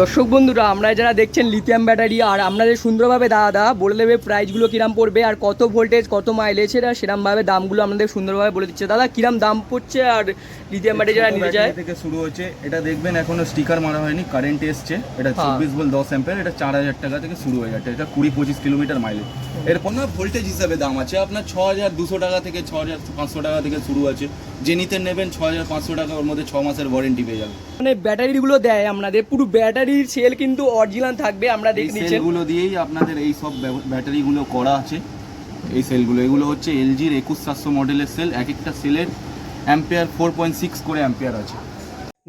দর্শক বন্ধুরা, আমরা যারা দেখছেন লিথিয়াম ব্যাটারি আর আপনাদের সুন্দরভাবে দাদা দা বলে দেবে প্রাইসগুলো কিরাম পড়বে আর কত ভোল্টেজ কত মাইলেজ সেটা সেরমভাবে দামগুলো আমাদের সুন্দরভাবে বলে দিচ্ছে। দাদা, কিরাম দাম পড়ছে আর লিথিয়াম ব্যাটারি যারা নিতে চায়। থেকে শুরু হচ্ছে। এটা দেখবেন এখনও স্টিকার মারা হয়নি কারেন্ট এসছে। এটা হ্যাঁ। চব্বিশ বল দশ অ্যাম্পের এটা চার হাজার টাকা থেকে শুরু হয়ে যাচ্ছে এটা কুড়ি পঁচিশ কিলোমিটার মাইলেজ এরপর না ভোল্টেজ হিসাবে দাম আছে। আপনার ছ হাজার দুশো টাকা থেকে ছ হাজার পাঁচশো টাকা থেকে শুরু আছে। যে নিতে নেবেন ছ হাজার পাঁচশো টাকা ওর মধ্যে ছ মাসের ওয়ারেন্টি পেয়ে যাবেন। মানে ব্যাটারিগুলো দেয় আপনাদের পুরো ব্যাটারির সেল কিন্তু অরিজিনাল থাকবে আমরা দেখে নিচ্ছেন সেলগুলো দিয়েই আপনাদের এই সব ব্যাটারিগুলো করা আছে। এই সেলগুলো এগুলো হচ্ছে এলজির একুশ সাতশো মডেলের সেল এক একটা সেলের অ্যাম্পিয়ার ফোর পয়েন্ট সিক্স করে অ্যাম্পিয়ার আছে।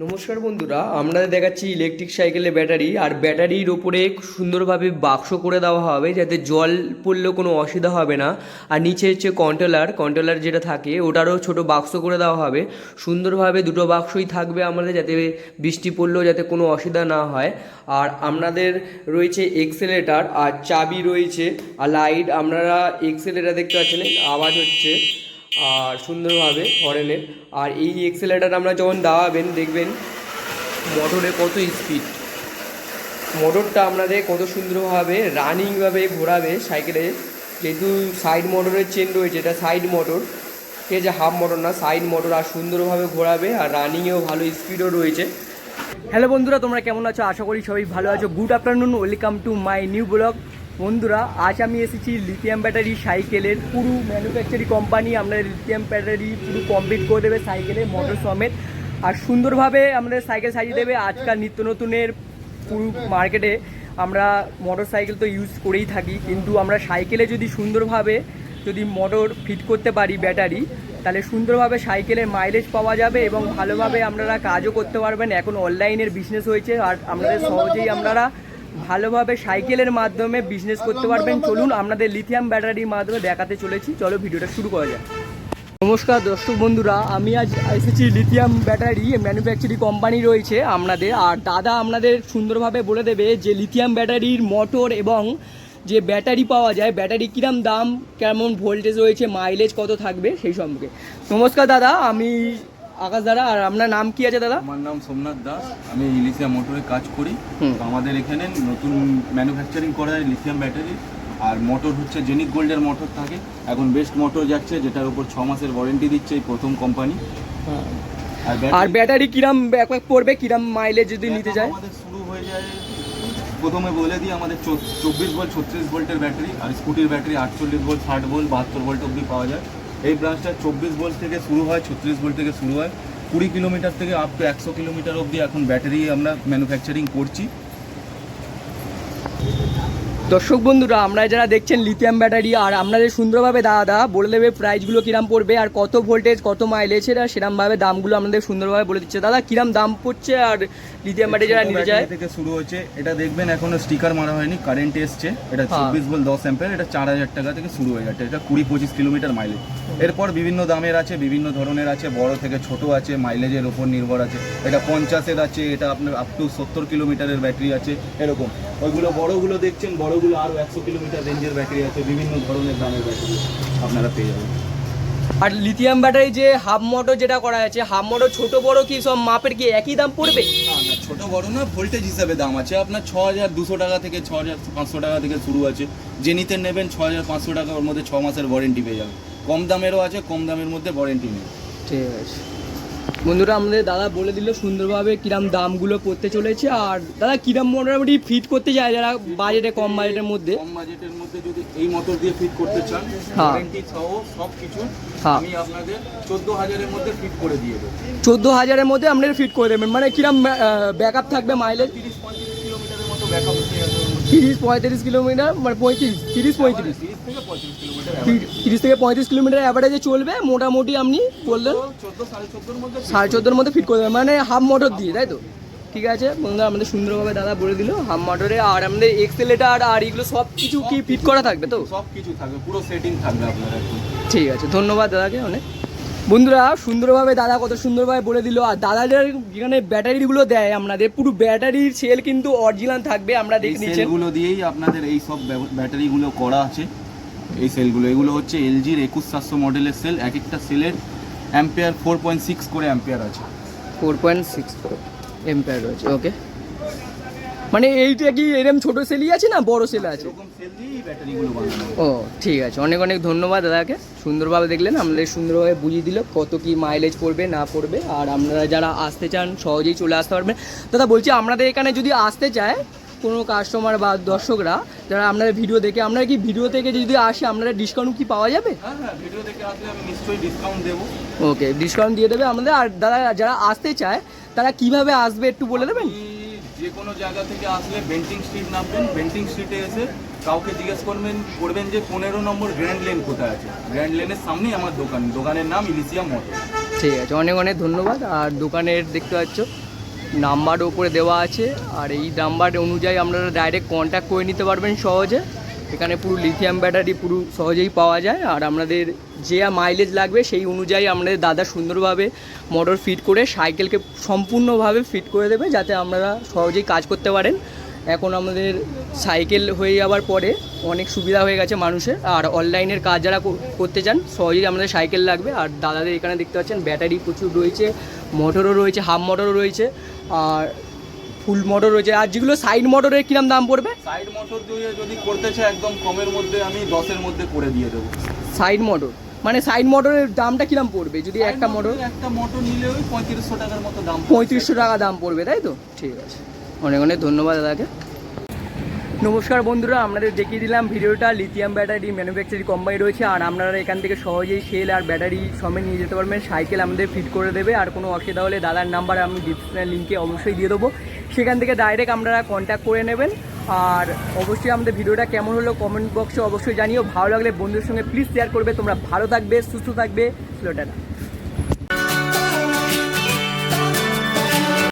নমস্কার বন্ধুরা, আমরা দেখাচ্ছি ইলেকট্রিক সাইকেলের ব্যাটারি আর ব্যাটারির ওপরে সুন্দরভাবে বাক্স করে দেওয়া হবে, যাতে জল পড়লেও কোনো অসুবিধা হবে না। আর নিচে হচ্ছে কন্ট্রোলার কন্ট্রোলার যেটা থাকে, ওটারও ছোট বাক্স করে দেওয়া হবে। সুন্দরভাবে দুটো বাক্সই থাকবে আমাদের, যাতে বৃষ্টি পড়লেও যাতে কোনো অসুবিধা না হয়। আর আপনাদের রয়েছে এক্সেলেটার আর চাবি রয়েছে, আর লাইট আপনারা এক্সেলেটার দেখতে পাচ্ছেন, আওয়াজ হচ্ছে। আর সুন্দরভাবে হরেনের আর এই এক্সেলেটার আমরা যখন দাওয়াবেন দেখবেন মোটরে কত স্পিড মোটরটা আপনাদের কত সুন্দরভাবে রানিংভাবে ঘোরাবে সাইকেলে যেহেতু সাইড মোটরের চেন রয়েছে, এটা সাইড মোটর ঠিক আছে হাফ মোটর না সাইড মোটর আর সুন্দরভাবে ঘোরাবে আর রানিংয়েও ভালো স্পিডও রয়েছে। হ্যালো বন্ধুরা, তোমরা কেমন আছো? আশা করি সবাই ভালো আছো। Good afternoon welcome to my new blog বন্ধুরা, আজ আমি এসেছি লিথিয়াম ব্যাটারি সাইকেলের পুরো ম্যানুফ্যাকচারি কোম্পানি আপনাদের লিথিয়াম ব্যাটারি পুরো কমপ্লিট করে দেবে সাইকেলের মোটর সমেত। আর সুন্দরভাবে আমাদের সাইকেল সাজিয়ে দেবে, আজকাল নিত্য নতুনের পুরো মার্কেটে আমরা মোটর সাইকেল তো ইউজ করেই থাকি, কিন্তু আমরা সাইকেলে যদি সুন্দরভাবে যদি মোটর ফিট করতে পারি ব্যাটারি তাহলে সুন্দরভাবে সাইকেলের মাইলেজ পাওয়া যাবে এবং ভালোভাবে আপনারা কাজও করতে পারবেন। এখন অনলাইনের বিজনেস হয়েছে, আর আপনাদের সহজেই আপনারা ভালোভাবে সাইকেলের মাধ্যমে বিজনেস করতে পারবেন। চলুন আপনাদের লিথিয়াম ব্যাটারির মাধ্যমে দেখাতে চলেছি। চলো ভিডিওটা শুরু করা যায় নমস্কার দর্শক বন্ধুরা, আমি আজ এসেছি লিথিয়াম ব্যাটারি ম্যানুফ্যাকচারিং কোম্পানি রয়েছে আপনাদের। আর দাদা আপনাদের সুন্দরভাবে বলে দেবে যে লিথিয়াম ব্যাটারির মোটর এবং যে ব্যাটারি পাওয়া যায় ব্যাটারি কিরাম দাম, কেমন ভোল্টেজ রয়েছে মাইলেজ কত থাকবে সেই সম্পর্কে। নমস্কার দাদা, আমি আকাশ দাদা আর আপনার নাম কি আছে দাদা? আমার নাম সোমনাথ দাস। আমি ইলিশিয়া মোটরে কাজ করি। আমাদের এখানে নতুন ম্যানুফ্যাকচারিং করা হয় লিথিয়াম ব্যাটারি আর মোটর হচ্ছে জেনিক গোল্ডের মোটর থাকে। এখন বেস্ট মোটর যাচ্ছে যেটার উপর ছ মাসের ওয়ারেন্টি দিচ্ছে এই প্রথম কোম্পানি আর ব্যাটারি কিরাম পড়বে কিরাম মাইলেজ যদি নিতে চায়? আমাদের শুরু হয়ে যায় প্রথমে বলে দিই আমাদের চব্বিশ ভোল্ট ছত্রিশ ভোল্টের ব্যাটারি আর স্কুটির ব্যাটারি আটচল্লিশ ভোল্ট ষাট ভোল্ট বাহাত্তর ভোল্ট অবধি পাওয়া যায়। এই ব্রাঞ্চটা চব্বিশ ভোল্ট থেকে শুরু হয়, ছত্রিশ ভোল্ট থেকে শুরু হয়। কুড়ি কিলোমিটার থেকে আপ টু একশো কিলোমিটার অবধি এখন ব্যাটারি আমরা ম্যানুফ্যাকচারিং করছি। দর্শক বন্ধুরা, আমরা যারা দেখছেন লিথিয়াম ব্যাটারি আর আপনাদের সুন্দরভাবে দাদা বলে দেবে প্রাইসগুলো কিরাম পড়বে, আর কত ভোল্টেজ কত মাইলেজ এরা সেরমভাবে দামগুলো আপনাদের সুন্দরভাবে বলে দিচ্ছে। দাদা, কিরাম দাম পড়ছে, আর লিথিয়াম ব্যাটারি যারা নিতে চায়। থেকে শুরু হচ্ছে। এটা দেখবেন এখনও স্টিকার মারা হয়নি কারেন্ট এসছে। এটা হ্যাঁ। চব্বিশ দশ অ্যাম্পের এটা চার হাজার টাকা থেকে শুরু হয়ে যাচ্ছে। এটা কুড়ি পঁচিশ কিলোমিটার মাইলেজ এরপর বিভিন্ন দামের আছে বিভিন্ন ধরনের আছে বড় থেকে ছোট আছে মাইলেজের ওপর নির্ভর আছে। এটা পঞ্চাশের আছে এটা আপনার আপ টু সত্তর কিলোমিটারের ব্যাটারি আছে এরকম। ওইগুলো বড়গুলো দেখছেন বড়গুলো আরও একশো কিলোমিটার রেঞ্জের ব্যাটারি আছে বিভিন্ন ধরনের দামের ব্যাটারি আপনারা পেয়ে যাবেন। আর লিথিয়াম ব্যাটারি যে হাফ মোটর যেটা করা আছে হাফ মোটর ছোট বড় কি সব মাপের কি একই দাম পড়বে? ছোট বড় না ভোল্টেজ হিসাবে দাম আছে। আপনার ছ হাজার দুশো টাকা থেকে ছ হাজার পাঁচশো টাকা থেকে শুরু আছে। যে নিতে নেবেন ছ হাজার পাঁচশো টাকা ওর মধ্যে ছ মাসের ওয়ারেন্টি পেয়ে যাবে কম দামেরও আছে, কম দামের মধ্যে ওয়ারেন্টি নেই। ঠিক আছে। বন্ধুরা আমাদের দাদা বলে দিল সুন্দরভাবে কিরাম দামগুলো পড়তে চলেছে আর দাদা কিরাম মোটামুটি ফিট করতে চায় যারা বাজেটে কম বাজেটের মধ্যে কম বাজেটের মধ্যে যদি এই মোটর দিয়ে ফিট করতে চান হ্যাঁ। সহ সব কিছু হ্যাঁ। আমি আপনাদের চোদ্দ হাজারের মধ্যে ফিট করে দিয়ে দেবো চোদ্দ হাজারের মধ্যে আপনারা ফিট করে দেবেন মানে কিরাম ব্যাকআপ থাকবে মাইলেজ তিরিশ পঁয়ত্রিশ কিলোমিটারের মতো ব্যাকআপ হতে যাবে ওর মধ্যে। তিরিশ পঁয়ত্রিশ কিলোমিটার মানে পঁয়ত্রিশ তিরিশ পঁয়ত্রিশ। তিরিশ থেকে পঁয়ত্রিশ কিলোমিটার অ্যাভারেজে চলবে মোটামুটি আপনি বললেন সাড়ে চোদ্দোর মধ্যে fit সাড়ে চোদ্দোর মধ্যে ফিট করে দেবেন। মানে হাফ মোটর দিয়ে তাই তো? ঠিক আছে বন্ধুরা আমাদের সুন্দরভাবে দাদা বলে দিল হাফ মোটরে আর আমাদের এক্সেলেটার আর এগুলো সব কিছু কি ফিট করা থাকবে তো? সব কিছু থাকবে পুরো সেটিং থাকবে আপনার ঠিক আছে ধন্যবাদ দাদাকে অনেক। বন্ধুরা সুন্দরভাবে দাদা কত সুন্দরভাবে বলে দিল। আর দাদাদের যেখানে ব্যাটারিগুলো দেয় আপনাদের পুরো ব্যাটারির সেল কিন্তু অরিজিনাল থাকবে আমরা দেখে নিচ্ছেন সেলগুলো দিয়েই আপনাদের এই সব ব্যাটারিগুলো করা আছে। এই সেলগুলো এগুলো হচ্ছে এলজির একুশ সাতশো মডেলের সেল এক একটা সেলের অ্যাম্পিয়ার ফোর পয়েন্ট সিক্স করে অ্যাম্পিয়ার আছে। ফোর পয়েন্ট সিক্স এম্পায়ার রয়েছে ওকে মানে এইটা কি এরম ছোট সেলই আছে না বড় সেল আছে? এরকম সেল ও ঠিক আছে। অনেক অনেক ধন্যবাদ দাদাকে। সুন্দরভাবে দেখলেন আমাদের সুন্দরভাবে বুঝিয়ে দিল কত কি মাইলেজ পড়বে না পড়বে আর আপনারা যারা আসতে চান সহজেই চলে আসতে পারবেন। দাদা বলছি আপনাদের এখানে যদি আসতে চায় কোনো কাস্টমার বা দর্শকরা যারা আপনাদের ভিডিও দেখে আপনারা কি ভিডিও থেকে যদি আসে আপনারা ডিসকাউন্ট কি পাওয়া যাবে? ভিডিও দেখে আসলে আমি নিশ্চয়ই ডিসকাউন্ট দেবো। ওকে ডিসকাউন্ট দিয়ে দেবে আমাদের। আর দাদা যারা আসতে চায় তারা কীভাবে আসবে একটু বলে দেবেন? যে কোনো জায়গা থেকে আসলে বেন্টিং স্ট্রিট নামবেন, বেন্টিং স্ট্রিটে এসে কাউকে জিজ্ঞেস করবেন করবেন যে পনেরো নম্বর গ্র্যান্ড লেন কোথায় আছে? গ্র্যান্ড লেনের সামনেই আমার দোকান, দোকানের নাম ইলিশিয়া মোটর ঠিক আছে, অনেক অনেক ধন্যবাদ। আর দোকানের দেখতে পাচ্ছ নাম্বার ওপরে দেওয়া আছে, আর এই নাম্বার অনুযায়ী আপনারা ডাইরেক্ট কন্ট্যাক্ট করে নিতে পারবেন সহজে। এখানে পুরো লিথিয়াম ব্যাটারি পুরো সহজেই পাওয়া যায়। আর আমাদের যে মাইলেজ লাগবে সেই অনুযায়ী আমাদের দাদা সুন্দরভাবে মোটর ফিট করে সাইকেলকে সম্পূর্ণভাবে ফিট করে দেবে যাতে আপনারা সহজেই কাজ করতে পারেন। এখন আমাদের সাইকেল হয়ে যাওয়ার পরে অনেক সুবিধা হয়ে গেছে মানুষের। আর অনলাইনের কাজ যারা কর- করতে চান, সহজেই আমাদের সাইকেল লাগবে। আর দাদাদের এখানে দেখতে পাচ্ছেন ব্যাটারি প্রচুর রয়েছে মোটরও রয়েছে হাফ মোটরও রয়েছে। আর ফুল মোটর রয়েছে। আর যেগুলো সাইড মোটরের কিরম দাম পড়বে? সাইড মোটর দিয়ে যদি করতে চাই একদম কমের মধ্যে আমি দশের মধ্যে করে দিয়ে দেবো। সাইড মোটর মানে সাইড মোটরের দামটা কিরম পড়বে? যদি একটা মোটর একটা মোটর নিলে ওই পঁয়ত্রিশশো টাকার মতো দাম। পঁয়ত্রিশশো টাকা দাম পড়বে তাই তো? ঠিক আছে। অনেক অনেক ধন্যবাদ দাদাকে। নমস্কার বন্ধুরা আপনাদের দেখিয়ে দিলাম ভিডিওটা। লিথিয়াম ব্যাটারি ম্যানুফ্যাকচারিং কোম্পানি রয়েছে আর আপনারা এখান থেকে সহজেই সেল আর ব্যাটারি সমেত নিয়ে যেতে পারবেন। সাইকেল আমাদের ফিট করে দেবে আর কোনো অসুবিধা হলে দাদার নাম্বার আমি ডিসক্রিপশনের লিঙ্কে অবশ্যই দিয়ে দেবো। সেখান থেকে ডাইরেক্ট আপনারা কন্ট্যাক্ট করে নেবেন। আর অবশ্যই আমাদের ভিডিওটা কেমন হলো কমেন্ট বক্সে অবশ্যই জানিও। ভালো লাগলে বন্ধুদের সঙ্গে প্লিজ শেয়ার করবে। তোমরা ভালো থাকবে, সুস্থ থাকবে। স্লোটাটা